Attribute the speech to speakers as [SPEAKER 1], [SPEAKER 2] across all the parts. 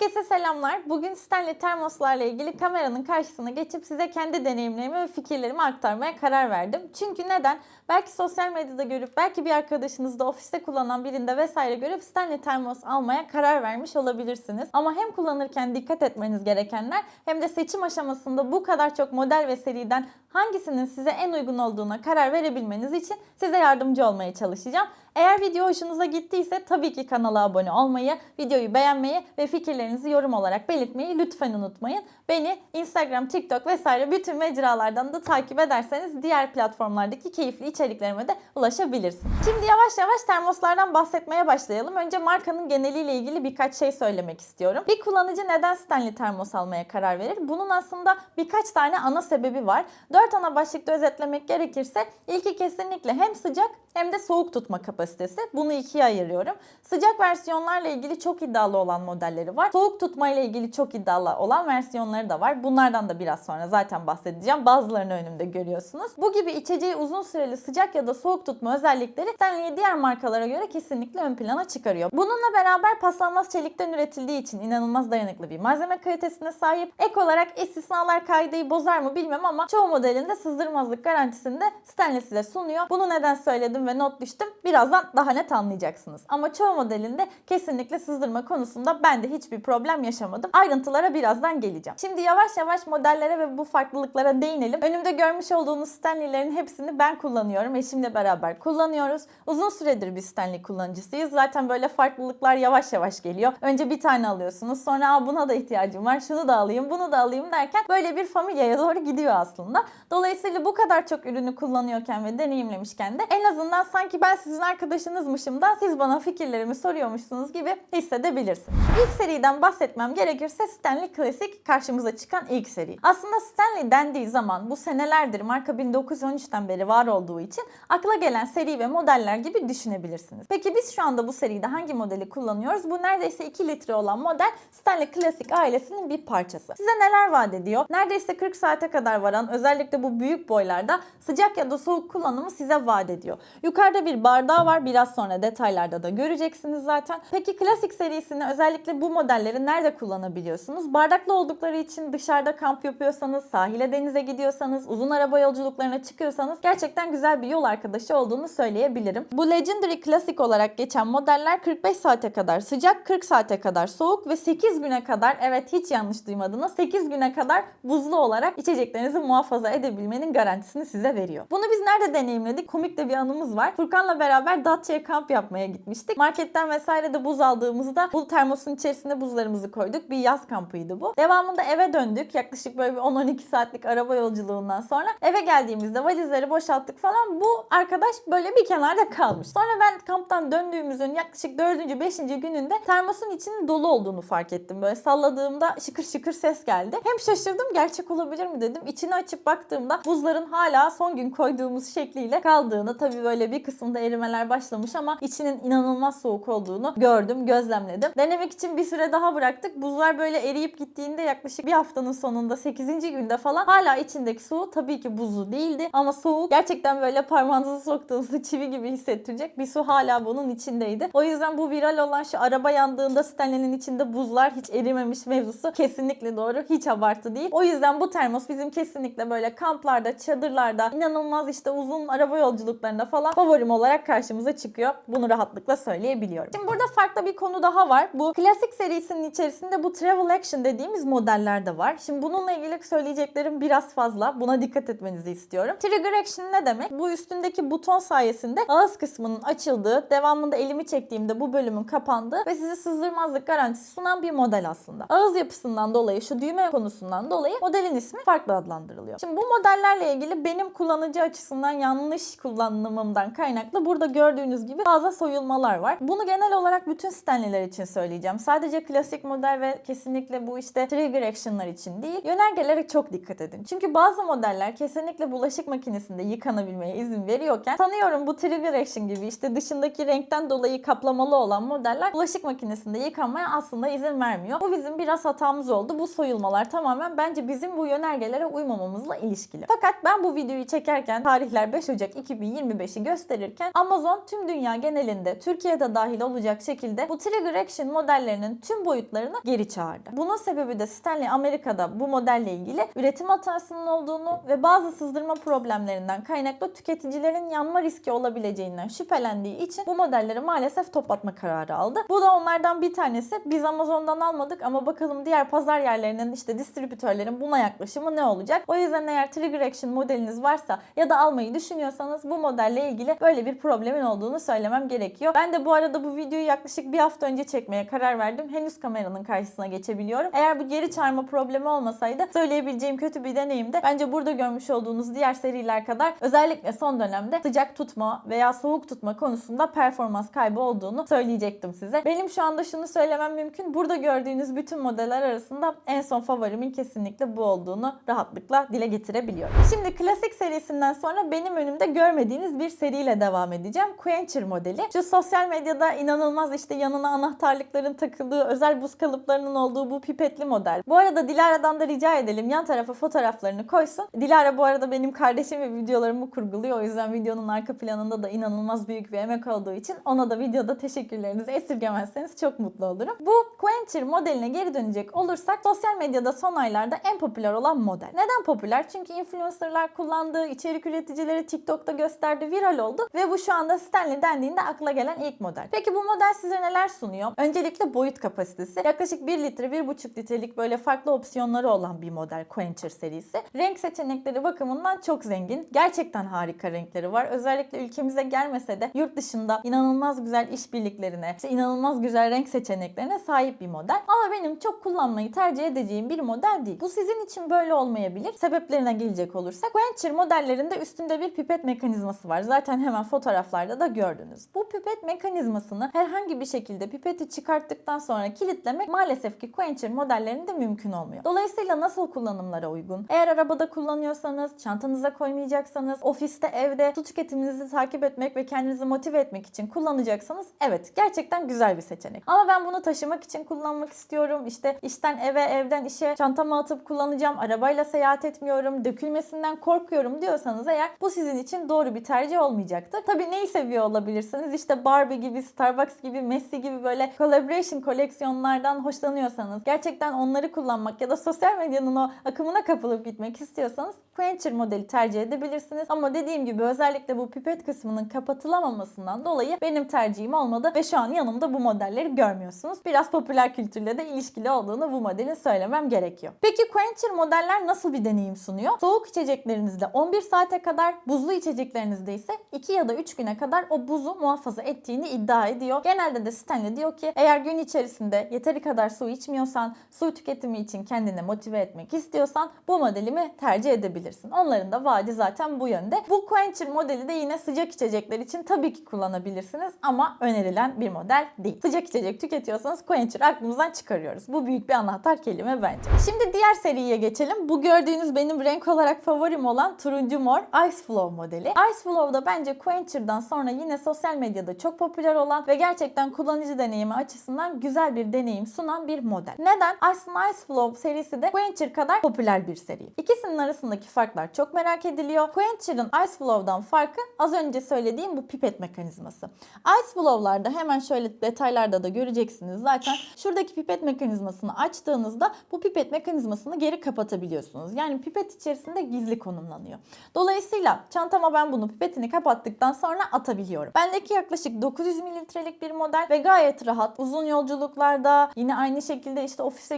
[SPEAKER 1] Herkese selamlar. Bugün Stanley termoslarla ilgili kameranın karşısına geçip size kendi deneyimlerimi ve fikirlerimi aktarmaya karar verdim. Çünkü neden? Belki sosyal medyada görüp, belki bir arkadaşınızda ofiste kullanan birinde vesaire görüp Stanley termos almaya karar vermiş olabilirsiniz. Ama hem kullanırken dikkat etmeniz gerekenler hem de seçim aşamasında bu kadar çok model ve seriden hangisinin size en uygun olduğuna karar verebilmeniz için size yardımcı olmaya çalışacağım. Eğer video hoşunuza gittiyse tabii ki kanala abone olmayı, videoyu beğenmeyi ve fikirlerinizi yorum olarak belirtmeyi lütfen unutmayın. Beni Instagram, TikTok vesaire bütün mecralardan da takip ederseniz diğer platformlardaki keyifli içeriklerime de ulaşabilirsiniz. Şimdi yavaş yavaş termoslardan bahsetmeye başlayalım. Önce markanın geneliyle ilgili birkaç şey söylemek istiyorum. Bir kullanıcı neden Stanley termos almaya karar verir? Bunun aslında birkaç tane ana sebebi var. Dört ana başlıkta özetlemek gerekirse ilki kesinlikle hem sıcak hem de soğuk tutma kapasitesi. Bunu ikiye ayırıyorum. Sıcak versiyonlarla ilgili çok iddialı olan modelleri var. Soğuk tutma ile ilgili çok iddialı olan versiyonları da var. Bunlardan da biraz sonra zaten bahsedeceğim. Bazılarını önümde görüyorsunuz. Bu gibi içeceği uzun süreli sıcak ya da soğuk tutma özellikleri Stanley'i diğer markalara göre kesinlikle ön plana çıkarıyor. Bununla beraber paslanmaz çelikten üretildiği için inanılmaz dayanıklı bir malzeme kalitesine sahip. Ek olarak istisnalar kaideyi bozar mı bilmem ama çoğu modelinde sızdırmazlık garantisini de Stanley size sunuyor. Bunu neden söyledim ve not düştüm. Birazdan daha net anlayacaksınız. Ama çoğu modelinde kesinlikle sızdırma konusunda ben de hiçbir problem yaşamadım. Ayrıntılara birazdan geleceğim. Şimdi yavaş yavaş modellere ve bu farklılıklara değinelim. Önümde görmüş olduğunuz Stanley'lerin hepsini ben kullanıyorum. Eşimle beraber kullanıyoruz. Uzun süredir bir Stanley kullanıcısıyız. Zaten böyle farklılıklar yavaş yavaş geliyor. Önce bir tane alıyorsunuz. Sonra buna da ihtiyacım var. Şunu da alayım, bunu da alayım derken böyle bir familyaya doğru gidiyor aslında. Dolayısıyla bu kadar çok ürünü kullanıyorken ve deneyimlemişken de en azından sanki ben sizin arkadaşınızmışım da siz bana fikirlerimi soruyormuşsunuz gibi hissedebilirsiniz. İlk seriden bahsetmem gerekirse Stanley Classic karşımıza çıkan ilk seri. Aslında Stanley dendiği zaman bu senelerdir marka 1913'ten beri var olduğu için akla gelen seri ve modeller gibi düşünebilirsiniz. Peki biz şu anda bu seride hangi modeli kullanıyoruz? Bu neredeyse 2 litre olan model Stanley Classic ailesinin bir parçası. Size neler vaat ediyor? Neredeyse 40 saate kadar varan özellikle bu büyük boylarda sıcak ya da soğuk kullanımı size vaat ediyor. Yukarıda bir bardağı var. Biraz sonra detaylarda da göreceksiniz zaten. Peki klasik serisini özellikle bu modelleri nerede kullanabiliyorsunuz? Bardaklı oldukları için dışarıda kamp yapıyorsanız, sahile denize gidiyorsanız, uzun araba yolculuklarına çıkıyorsanız gerçekten güzel bir yol arkadaşı olduğunu söyleyebilirim. Bu Legendary Classic olarak geçen modeller 45 saate kadar sıcak, 40 saate kadar soğuk ve 8 güne kadar evet hiç yanlış duymadınız 8 güne kadar buzlu olarak içeceklerinizi muhafaza edebilmenin garantisini size veriyor. Bunu biz nerede deneyimledik? Komik de bir anımız var. Furkan'la beraber Datça'ya kamp yapmaya gitmiştik. Marketten vesaire de buz aldığımızda bu termosun içerisine buzlarımızı koyduk. Bir yaz kampıydı bu. Devamında eve döndük. Yaklaşık böyle bir 10-12 saatlik araba yolculuğundan sonra eve geldiğimizde valizleri boşalttık falan. Bu arkadaş böyle bir kenarda kalmış. Sonra ben kamptan döndüğümüzün yaklaşık 4. 5. gününde termosun içinin dolu olduğunu fark ettim. Böyle salladığımda şıkır şıkır ses geldi. Hem şaşırdım gerçek olabilir mi dedim. İçini açıp baktığımda buzların hala son gün koyduğumuz şekliyle kaldığını tabii böyle bir kısmında erimeler başlamış ama içinin inanılmaz soğuk olduğunu gördüm, gözlemledim. Denemek için bir süre daha bıraktık. Buzlar böyle eriyip gittiğinde yaklaşık bir haftanın sonunda 8. günde falan hala içindeki su tabii ki buzlu değildi ama soğuk gerçekten böyle parmağınızı soktuğunuzda çivi gibi hissettirecek bir su hala bunun içindeydi. O yüzden bu viral olan şu araba yandığında Stanley'nin içinde buzlar hiç erimemiş mevzusu kesinlikle doğru. Hiç abartı değil. O yüzden bu termos bizim kesinlikle böyle kamplarda, çadırlarda, inanılmaz işte uzun araba yolculuklarında falan favorim olarak karşımıza çıkıyor. Bunu rahatlıkla söyleyebiliyorum. Şimdi burada farklı bir konu daha var. Bu klasik serisinin içerisinde bu Travel Action dediğimiz modeller de var. Şimdi bununla ilgili söyleyeceklerim biraz fazla. Buna dikkat etmenizi istiyorum. Trigger Action ne demek? Bu üstündeki buton sayesinde ağız kısmının açıldığı, devamında elimi çektiğimde bu bölümün kapandığı ve size sızdırmazlık garantisi sunan bir model aslında. Ağız yapısından dolayı, şu düğme konusundan dolayı modelin ismi farklı adlandırılıyor. Şimdi bu modellerle ilgili benim kullanıcı açısından yanlış kullanımımdan kaynaklı burada gördüğünüz gibi fazla soyulmalar var. Bunu genel olarak bütün Stanley'ler için söyleyeceğim. Sadece klasik model ve kesinlikle bu işte trigger action'lar için değil. Yönergelere çok dikkat edin. Çünkü bazı modeller kesinlikle bulaşık makinesinde yıkanabilmeye izin veriyorken sanıyorum bu trigger action gibi işte dışındaki renkten dolayı kaplamalı olan modeller bulaşık makinesinde yıkanmaya aslında izin vermiyor. Bu bizim biraz hatamız oldu. Bu soyulmalar tamamen bence bizim bu yönergelere uymamamızla ilişkili. Fakat ben bu videoyu çekerken tarihler 5 Ocak 2025'i gösterirken Amazon tüm dünya genelinde Türkiye'de dahil olacak şekilde bu Trigger Action modellerinin tüm boyutlarını geri çağırdı. Bunun sebebi de Stanley Amerika'da bu modelle ilgili üretim hatasının olduğunu ve bazı sızdırma problemlerinden kaynaklı tüketicilerin yanma riski olabileceğinden şüphelendiği için bu modelleri maalesef toplatma kararı aldı. Bu da onlardan bir tanesi. Biz Amazon'dan almadık ama bakalım diğer pazar yerlerinin işte distribütörlerin buna yaklaşımı ne olacak? O yüzden eğer Trigger Action modeliniz varsa ya da almayı düşünüyorsanız bu modelle ilgili böyle bir problemin olduğunu söylemem gerekiyor. Ben de bu arada bu videoyu yaklaşık bir hafta önce çekmeye karar verdim. Henüz kameranın karşısına geçebiliyorum. Eğer bu geri çağırma problemi olmasaydı söyleyebileceğim kötü bir deneyimdi. Bence burada görmüş olduğunuz diğer seriler kadar özellikle son dönemde sıcak tutma veya soğuk tutma konusunda performans kaybı olduğunu söyleyecektim size. Benim şu anda şunu söylemem mümkün. Burada gördüğünüz bütün modeller arasında en son favorimin kesinlikle bu olduğunu rahatlıkla dile getirebiliyorum. Şimdi klasik serisinden sonra benim önümde görmediğiniz bir seriyle devam edeceğim. Quencher modeli. Şu sosyal medyada inanılmaz işte yanına anahtarlıkların takıldığı, özel buz kalıplarının olduğu bu pipetli model. Bu arada Dilara'dan da rica edelim yan tarafa fotoğraflarını koysun. Dilara bu arada benim kardeşim ve videolarımı kurguluyor. O yüzden videonun arka planında da inanılmaz büyük bir emek olduğu için ona da videoda teşekkürlerinizi esirgemezseniz çok mutlu olurum. Bu Quencher modeline geri dönecek olursak sosyal medyada son aylarda en popüler olan model. Neden popüler? Çünkü influencerlar kullandığı, içerik üreticileri TikTok'ta gösterdi, viral oldu ve bu şu anda Stanley dendiğinde akla gelen ilk model. Peki bu model size neler sunuyor? Öncelikle boyut kapasitesi. Yaklaşık 1 litre, 1,5 litrelik böyle farklı opsiyonları olan bir model Quencher serisi. Renk seçenekleri bakımından çok zengin. Gerçekten harika renkleri var. Özellikle ülkemize gelmese de yurt dışında inanılmaz güzel işbirliklerine, işte inanılmaz güzel renk seçeneklerine sahip bir model. Ama benim çok kullanmayı tercih edeceğim bir model değil. Bu sizin için böyle olmayabilir. Sebeplerine gelecek olursak Quencher modellerinde üstünde bir pipet mekanizması var. Zaten hemen fotoğraflarda da gördünüz. Bu pipet mekanizmasını herhangi bir şekilde pipeti çıkarttıktan sonra kilitlemek maalesef ki Quencher modellerinde mümkün olmuyor. Dolayısıyla nasıl kullanımlara uygun? Eğer arabada kullanıyorsanız, çantanıza koymayacaksanız, ofiste, evde su tüketiminizi takip etmek ve kendinizi motive etmek için kullanacaksanız evet gerçekten güzel bir seçenek. Ama ben bunu taşımak için kullanmak istiyorum. İşte işten eve, evden işe çantama atıp kullanacağım. Arabayla seyahat etmiyorum. Dökülmesinden korkuyorum diyorsanız eğer bu sizin için doğru bir tercih olmayacaktır. Tabii neyi seviyor olabilirsiniz? İşte Barbie gibi, Starbucks gibi, Messi gibi böyle collaboration koleksiyonlardan hoşlanıyorsanız, gerçekten onları kullanmak ya da sosyal medyanın o akımına kapılıp gitmek istiyorsanız Quencher modeli tercih edebilirsiniz. Ama dediğim gibi özellikle bu pipet kısmının kapatılamamasından dolayı benim tercihim olmadı ve şu an yanımda bu modelleri görmüyorsunuz. Biraz popüler kültürle de ilişkili olduğunu bu modelin söylemem gerekiyor. Peki Quencher modeller nasıl bir deneyim sunuyor? Soğuk içeceklerinizde 11 saate kadar, buzlu içeceklerinizde ise 2 ya da 3 güne kadar o buzu muhafaza ettiğini iddia ediyor. Genelde de Stanley diyor ki eğer gün içerisinde yeteri kadar su içmiyorsan, su tüketimi için kendini motive etmek istiyorsan bu modelimi tercih edebilirsin. Onların da vaadi zaten bu yönde. Bu Quencher modeli de yine sıcak içecekler için tabii ki kullanabilirsiniz ama önerilen bir model değil. Sıcak içecek tüketiyorsanız Quencher aklımızdan çıkarıyoruz. Bu büyük bir anahtar kelime bence. Şimdi diğer seriye geçelim. Bu gördüğünüz benim renk olarak favorim olan turuncu mor Ice Flow modeli. Ice Flow da bence Quencher'dan sonra yine sosyal medyada çok popüler olan ve gerçekten kullanıcı deneyimi açısından güzel bir deneyim sunan bir model. Neden? Aslında Ice Flow serisi de Quencher kadar popüler bir seri. İkisinin arasındaki farklar çok merak ediliyor. Quencher'ın Ice Flow'dan farkı az önce söylediğim bu pipet mekanizması. Ice Flow'larda hemen şöyle detaylarda da göreceksiniz zaten. Şuradaki pipet mekanizmasını açtığınızda bu pipet mekanizmasını geri kapatabiliyorsunuz. Yani pipet içerisinde gizli konumlanıyor. Dolayısıyla çantama ben bunu pipetini kapattıktan sonra atabiliyorum. Bendeki yaklaşık 900 mililitrelik bir model ve gayet rahat. Uzun yolculuklarda yine aynı şekilde işte ofise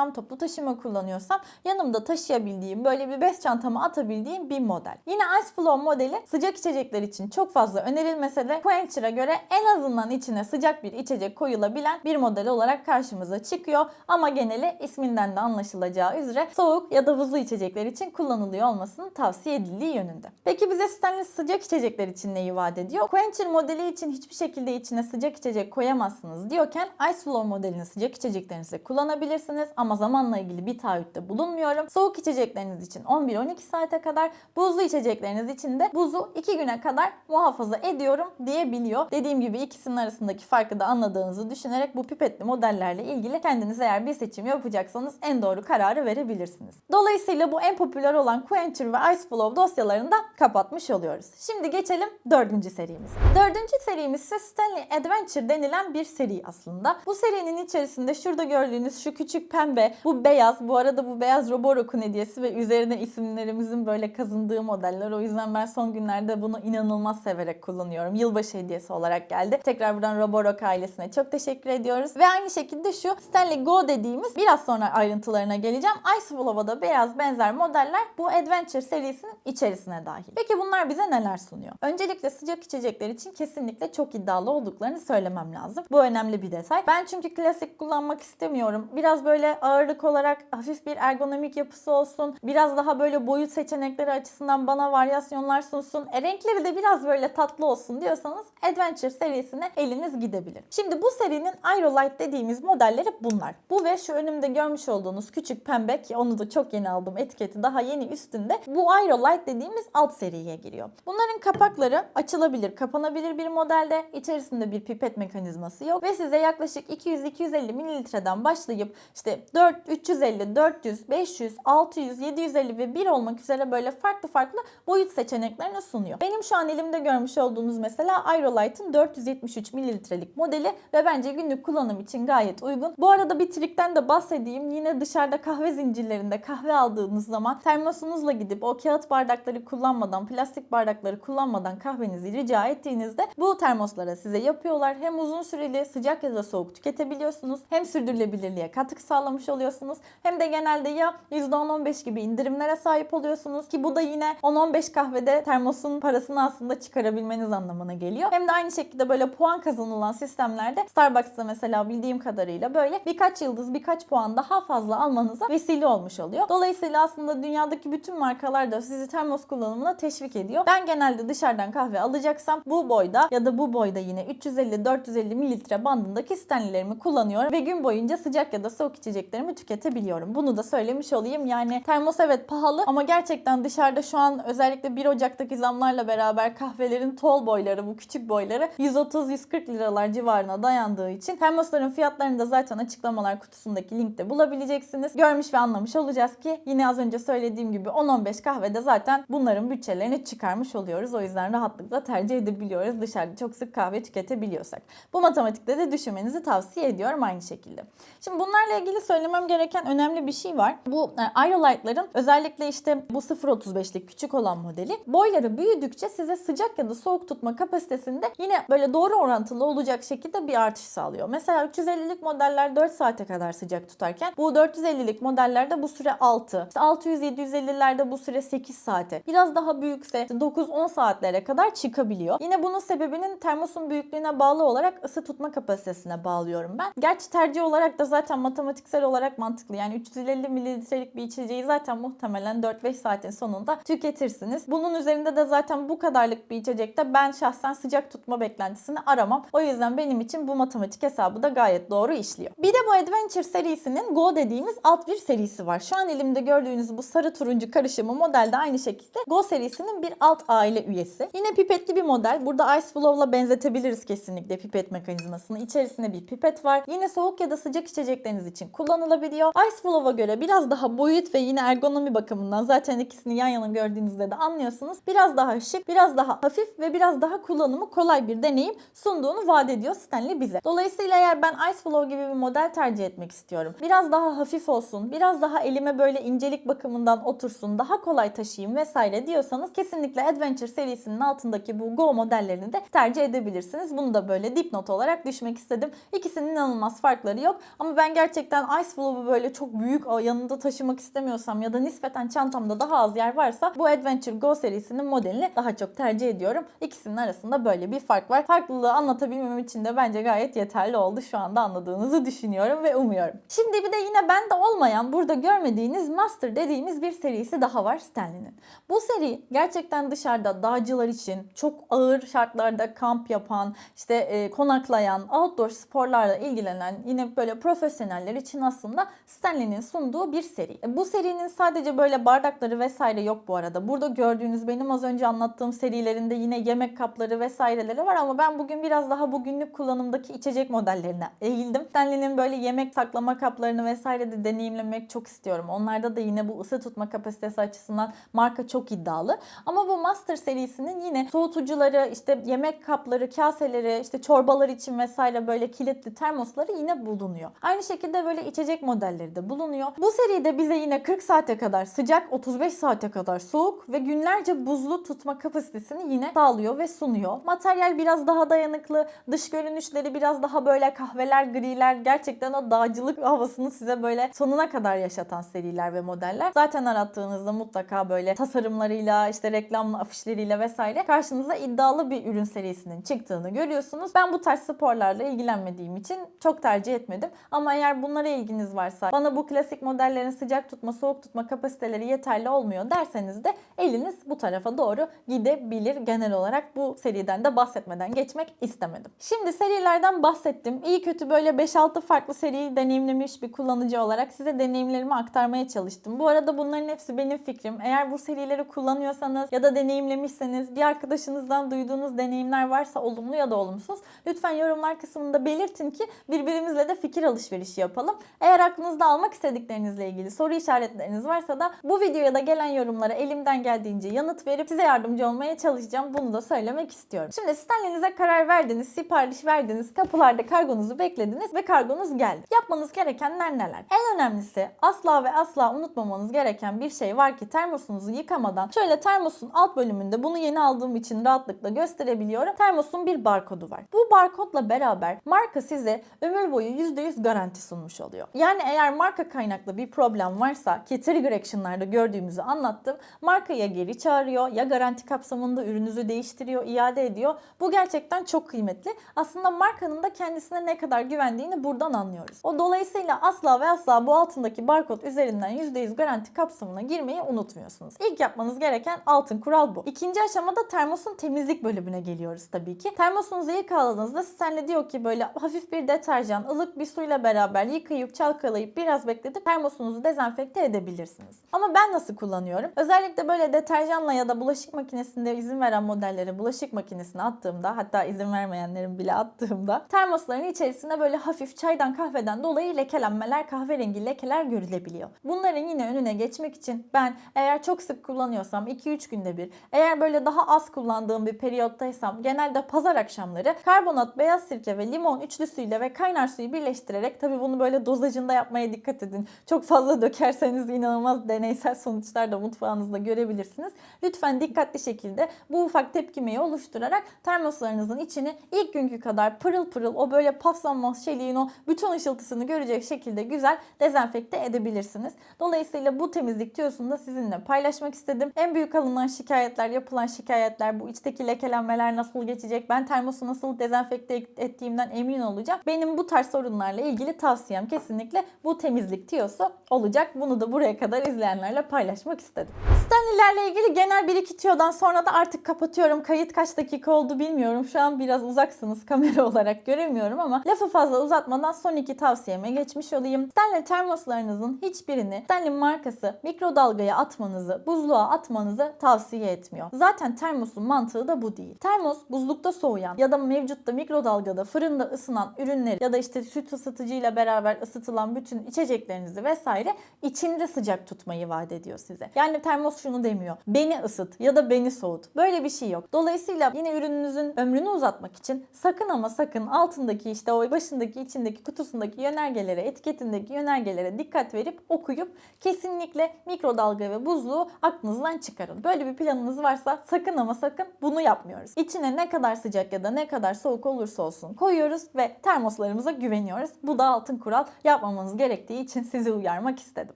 [SPEAKER 1] götürüyorsam, toplu taşıma kullanıyorsam yanımda taşıyabildiğim böyle bir bez çantama atabildiğim bir model. Yine Ice Flow modeli sıcak içecekler için çok fazla önerilmese de Quencher'a göre en azından içine sıcak bir içecek koyulabilen bir model olarak karşımıza çıkıyor. Ama geneli isminden de anlaşılacağı üzere soğuk ya da buzlu içecekler için kullanılıyor olmasını tavsiye edildiği yönünde. Peki bize Stanley sıcak içecekler için neyi vaat ediyor? Quencher modeli için hiçbir şekilde içine sıcak içecek koyamazsınız diyorken Ice Flow modelini sıcak içeceklerinizde kullanabilirsiniz ama zamanla ilgili bir taahhütte bulunmuyorum. Soğuk içecekleriniz için 11-12 saate kadar, buzlu içecekleriniz için de buzu 2 güne kadar muhafaza ediyorum diyebiliyor. Dediğim gibi ikisinin arasındaki farkı da anladığınızı düşünerek bu pipetli modellerle ilgili kendiniz eğer bir seçim yapacaksanız en doğru kararı verebilirsiniz. Dolayısıyla bu en popüler olan Quencher ve Ice Flow dosyalarını da kapatmış oluyoruz. Şimdi geçelim dördüncü dördüncü serimiz. Dördüncü serimiz ise Stanley Adventure denilen bir seri aslında. Bu serinin içerisinde şurada gördüğünüz şu küçük pembe, bu beyaz, bu arada bu beyaz Roborok'un hediyesi ve üzerine isimlerimizin böyle kazındığı modeller. O yüzden ben son günlerde bunu inanılmaz severek kullanıyorum. Yılbaşı hediyesi olarak geldi. Tekrar buradan Roborok ailesine çok teşekkür ediyoruz. Ve aynı şekilde şu Stanley Go dediğimiz biraz sonra ayrıntılarına geleceğim. Ice Flow'a da biraz benzer modeller bu Adventure serisinin içerisine dahil. Peki bunlar bize neler sunuyor? Öncelikle sıcak içecekler için kesinlikle çok iddialı olduklarını söylemem lazım. Bu önemli bir detay. Ben çünkü klasik kullanmak istemiyorum. Biraz böyle ağırlık olarak hafif bir ergonomik yapısı olsun. Biraz daha böyle boyut seçenekleri açısından bana varyasyonlar sunsun. E, renkleri de biraz böyle tatlı olsun diyorsanız Adventure serisine eliniz gidebilir. Şimdi bu serinin Aerolite dediğimiz modelleri bunlar. Bu ve şu önümde görmüş olduğunuz küçük pembe ki onu da çok yeni aldım etiketi daha yeni üstünde. Bu Aerolite dediğimiz alt seriye giriyor. Bunların kapakları açılabilir, kapanabilir bir modelde. İçerisinde bir pipet mekanizması yok ve size yaklaşık 200-250 mililitreden başlayıp işte 4, 350, 400, 500, 600, 750 ve 1 olmak üzere böyle farklı farklı boyut seçeneklerini sunuyor. Benim şu an elimde görmüş olduğunuz mesela Aerolite'ın 473 mililitrelik modeli ve bence günlük kullanım için gayet uygun. Bu arada bir trikten de bahsedeyim. Yine dışarıda kahve zincirlerinde kahve aldığınız zaman termosunuzla gidip o kağıt bardakları kullanmadan, plastik bardakları kullanmadan kahvenizi rica ettiğinizde bu termoslara size yapıyorlar. Hem uzun süreli sıcak ya da soğuk tüketebiliyorsunuz. Hem sürdürülebilirliğe katkı sağlamış oluyorsunuz. Hem de genelde ya %10-15 gibi indirimlere sahip oluyorsunuz ki bu da yine 10-15 kahvede termosun parasını aslında çıkarabilmeniz anlamına geliyor. Hem de aynı şekilde böyle puan kazanılan sistemlerde Starbucks'ta mesela bildiğim kadarıyla böyle birkaç yıldız birkaç puan daha fazla almanıza vesile olmuş oluyor. Dolayısıyla aslında dünyadaki bütün markalar da sizi termos kullanımına teşvik ediyor. Ben genelde dışarıdan kahve alacaksam bu boyda ya da bu boyda yine 350-450 mililitre bandındaki Stanley'lerimi kullanıyorum ve gün boyunca sıcak ya da soğuk içeceklerimi tüketebiliyorum. Bunu da söylemiş olayım. Yani termos evet pahalı ama gerçekten dışarıda şu an özellikle 1 Ocak'taki zamlarla beraber kahvelerin tall boyları bu küçük boyları 130-140 liralar civarına dayandığı için termosların fiyatlarını da zaten açıklamalar kutusundaki linkte bulabileceksiniz. Görmüş ve anlamış olacağız ki yine az önce söylediğim gibi 10-15 kahvede zaten bunların bütçelerini çıkarmış oluyoruz. O yüzden rahatlıkla tercih edebiliyoruz dışarıda çok sık kahve tüketebiliyorsak. Bu matematikte de düşünmenizi tavsiye ediyorum aynı şekilde. Şimdi bunlarla ilgili söylemem gereken önemli bir şey var. Bu e, Aerolite'ların özellikle işte bu 0.35'lik küçük olan modeli boyları büyüdükçe size sıcak ya da soğuk tutma kapasitesinde yine böyle doğru orantılı olacak şekilde bir artış sağlıyor. Mesela 350'lik modeller 4 saate kadar sıcak tutarken bu 450'lik modellerde bu süre 6. İşte 600-750'lerde bu süre 8 saate. Biraz daha büyükse 9-10 saatlere kadar çıkabiliyor. Yine bunun sebebinin termosun büyüklüğüne bağlı olarak ısı tutma kapasitesine bağlıyorum ben. Gerçi tercih olarak da zaten matematiksel olarak mantıklı. Yani 350 mililitrelik bir içeceği zaten muhtemelen 4-5 saatin sonunda tüketirsiniz. Bunun üzerinde de zaten bu kadarlık bir içecekte ben şahsen sıcak tutma beklentisini aramam. O yüzden benim için bu matematik hesabı da gayet doğru işliyor. Bir de bu Adventure serisinin Go dediğimiz alt bir serisi var. Şu an elimde gördüğünüz bu sarı turuncu karışımı modelde aynı şekilde Go serisinin bir alt aile üyesi. Yine pipetli bir model. Burada Ice Flow'la benzetebiliriz kesinlikle pipet mekanizmasını. İçerisinde bir pipet var. Yine soğuk ya da sıcak içecekleriniz için kullanılabiliyor. Ice Flow'a göre biraz daha boyut ve yine ergonomi bakımından zaten ikisini yan yana gördüğünüzde de anlıyorsunuz. Biraz daha şık, biraz daha hafif ve biraz daha kullanımı kolay bir deneyim sunduğunu vaat ediyor Stanley bize. Dolayısıyla eğer ben Ice Flow gibi bir model tercih etmek istiyorum. Biraz daha hafif olsun, biraz daha elime böyle incelik bakımından otursun, daha kolay taşıyayım vesaire diyorsanız kesinlikle Adventure serisinin altındaki bu Go modellerini de tercih edebilirsiniz. Bunu da böyle dipnot olarak düşmek istedim. İkisinin inanılmaz farkları yok ama ben gerçekten Ice Flow'u böyle çok büyük yanında taşımak istemiyorsam ya da nispeten çantamda daha az yer varsa bu Adventure Go serisinin modelini daha çok tercih ediyorum. İkisinin arasında böyle bir fark var. Farklılığı anlatabilmem için de bence gayet yeterli oldu. Şu anda anladığınızı düşünüyorum ve umuyorum. Şimdi bir de yine bende olmayan burada görmediğiniz Master dediğimiz bir serisi daha var Stanley'nin. Bu seri gerçekten dışarıda dağcılar için çok ağır şartlarda kamp yapan, işte e, konaklayan, outdoor sporlarla ilgilenen yine böyle profesyoneller için aslında Stanley'nin sunduğu bir seri. E, bu serinin sadece böyle bardakları vesaire yok bu arada. Burada gördüğünüz benim az önce anlattığım serilerinde yine yemek kapları vesaireleri var ama ben bugün biraz daha bu günlük kullanımdaki içecek modellerine eğildim. Stanley'nin böyle yemek saklama kaplarını vesaire de deneyimlemek çok istiyorum. Onlarda da yine bu ısı tutma kapasitesi açısından marka çok iddialı. Ama bu Master serisinin yine soğut soğutucuları, işte yemek kapları, kaseleri, işte çorbalar için vesaire böyle kilitli termosları yine bulunuyor. Aynı şekilde böyle içecek modelleri de bulunuyor. Bu seride bize yine 40 saate kadar sıcak, 35 saate kadar soğuk ve günlerce buzlu tutma kapasitesini yine sağlıyor ve sunuyor. Materyal biraz daha dayanıklı, dış görünüşleri biraz daha böyle kahveler, griler, gerçekten o dağcılık havasını size böyle sonuna kadar yaşatan seriler ve modeller. Zaten arattığınızda mutlaka böyle tasarımlarıyla, işte reklamlı afişleriyle vesaire karşınıza iddialı bir ürün serisinin çıktığını görüyorsunuz. Ben bu tarz sporlarla ilgilenmediğim için çok tercih etmedim. Ama eğer bunlara ilginiz varsa, bana bu klasik modellerin sıcak tutma, soğuk tutma kapasiteleri yeterli olmuyor derseniz de eliniz bu tarafa doğru gidebilir. Genel olarak bu seriden de bahsetmeden geçmek istemedim. Şimdi serilerden bahsettim. İyi kötü böyle 5-6 farklı seriyi deneyimlemiş bir kullanıcı olarak size deneyimlerimi aktarmaya çalıştım. Bu arada bunların hepsi benim fikrim. Eğer bu serileri kullanıyorsanız ya da deneyimlemişseniz bir arkadaşınızdan duyduğunuz deneyimler varsa olumlu ya da olumsuz lütfen yorumlar kısmında belirtin ki birbirimizle de fikir alışverişi yapalım. Eğer aklınızda almak istediklerinizle ilgili soru işaretleriniz varsa da bu videoya da gelen yorumlara elimden geldiğince yanıt verip size yardımcı olmaya çalışacağım. Bunu da söylemek istiyorum. Şimdi Stanley'nize karar verdiniz, sipariş verdiniz, kapılarda kargonuzu beklediniz ve kargonuz geldi. Yapmanız gerekenler neler? En önemlisi asla ve asla unutmamanız gereken bir şey var ki termosunuzu yıkamadan şöyle termosun alt bölümünde bunu yeni aldığım için rahatlıkla gösterebiliyorum. Termosun bir barkodu var. Bu barkodla beraber marka size ömür boyu %100 garanti sunmuş oluyor. Yani eğer marka kaynaklı bir problem varsa ki trigger action'larda gördüğümüzü anlattım. Markaya geri çağırıyor ya garanti kapsamında ürününüzü değiştiriyor, iade ediyor. Bu gerçekten çok kıymetli. Aslında markanın da kendisine ne kadar güvendiğini buradan anlıyoruz. O dolayısıyla asla ve asla bu altındaki barkod üzerinden %100 garanti kapsamına girmeyi unutmuyorsunuz. İlk yapmanız gereken altın kural bu. İkinci aşamada termosun temizlik bölümüne geliyoruz tabii ki. Termosunuzu ilk aldığınızda Stanley diyor ki böyle hafif bir deterjan, ılık bir suyla beraber yıkayıp çalkalayıp biraz bekletip termosunuzu dezenfekte edebilirsiniz. Ama ben nasıl kullanıyorum? Özellikle böyle deterjanla ya da bulaşık makinesinde izin veren modelleri bulaşık makinesine attığımda hatta izin vermeyenlerin bile attığımda termosların içerisinde böyle hafif çaydan kahveden dolayı lekelenmeler, kahverengi lekeler görülebiliyor. Bunların yine önüne geçmek için ben eğer çok sık kullanıyorsam 2-3 günde bir, eğer böyle daha az kullandığım bir periyottaysam genelde pazar akşamları karbonat, beyaz sirke ve limon üçlüsüyle ve kaynar suyu birleştirerek tabi bunu böyle dozajında yapmaya dikkat edin. Çok fazla dökerseniz inanılmaz deneysel sonuçlar da mutfağınızda görebilirsiniz. Lütfen dikkatli şekilde bu ufak tepkimeyi oluşturarak termoslarınızın içini ilk günkü kadar pırıl pırıl o böyle paslanmaz çeliğin o bütün ışıltısını görecek şekilde güzel dezenfekte edebilirsiniz. Dolayısıyla bu temizlik tüyosunu da sizinle paylaşmak istedim. En büyük alınan şikayetler, yapılan şikayetler bu içteki lekelenmeler nasıl geçecek, ben termosu nasıl dezenfekte ettiğimden emin olacağım. Benim bu tarz sorunlarla ilgili tavsiyem kesinlikle bu temizlik tüyosu olacak. Bunu da buraya kadar izleyenlerle paylaşmak istedim. Stanley'lerle ilgili genel bir iki tüyodan sonra da artık kapatıyorum. Kayıt kaç dakika oldu bilmiyorum. Şu an biraz uzaksınız kamera olarak göremiyorum ama lafı fazla uzatmadan son iki tavsiyeme geçmiş olayım. Stanley termoslarınızın hiçbirini Stanley markası mikrodalgaya atmanızı, buzluğa atmanızı tavsiye etmiyor. Zaten termosun mantığı da bu değil. Termos buzlukta soğuyan ya da mevcutta mikrodalgada, fırında ısınan ürünleri ya da işte süt ısıtıcıyla beraber ısıtılan bütün içeceklerinizi vesaire içinde sıcak tutmayı vaat ediyor size. Yani termos şunu demiyor. Beni ısıt ya da beni soğut. Böyle bir şey yok. Dolayısıyla yine ürününüzün ömrünü uzatmak için sakın ama sakın altındaki işte o başındaki içindeki kutusundaki yönergelere, etiketindeki yönergelere dikkat verip okuyup kesinlikle mikrodalga ve buzluğu aklınızdan çıkarın. Böyle bir planınız varsa sakın ama sakın bunu yapmıyoruz. İçine ne kadar sıcak ya da ne kadar soğuk olursa olsun koyuyoruz ve termoslarımıza güveniyoruz. Bu da altın kural yapmamanız gerektiği için sizi uyarmak istedim.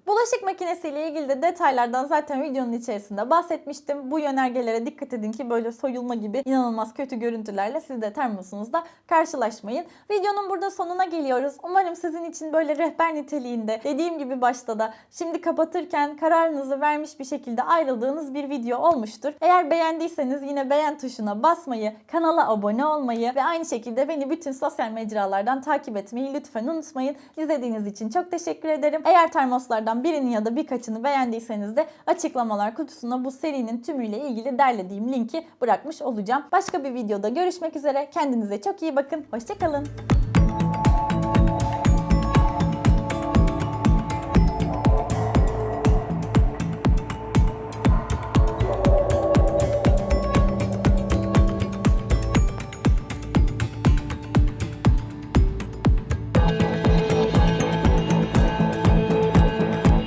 [SPEAKER 1] Bulaşık makinesiyle ilgili de detaylardan zaten videonun içerisinde bahsetmiştim. Bu yönergelere dikkat edin ki böyle soyulma gibi inanılmaz kötü görüntülerle siz de termosunuzda karşılaşmayın. Videonun burada sonuna geliyoruz. Umarım sizin için böyle rehber niteliğinde dediğim gibi başta da şimdi kapatırken kararınızı vermiş bir şekilde ayrıldığınız bir video olmuştur. Eğer beğendiyseniz yine beğen tuşuna basmayı, kanala abone olmayı ve aynı şekilde beni bütün sosyal mecralardan takip etmeyi lütfen unutmayın. İzlediğiniz için çok teşekkür ederim. Eğer termoslardan birini ya da birkaçını beğendiyseniz de açıklamalar kutusuna bu serinin tümüyle ilgili derlediğim linki bırakmış olacağım. Başka bir videoda görüşmek üzere. Kendinize çok iyi bakın. Hoşçakalın.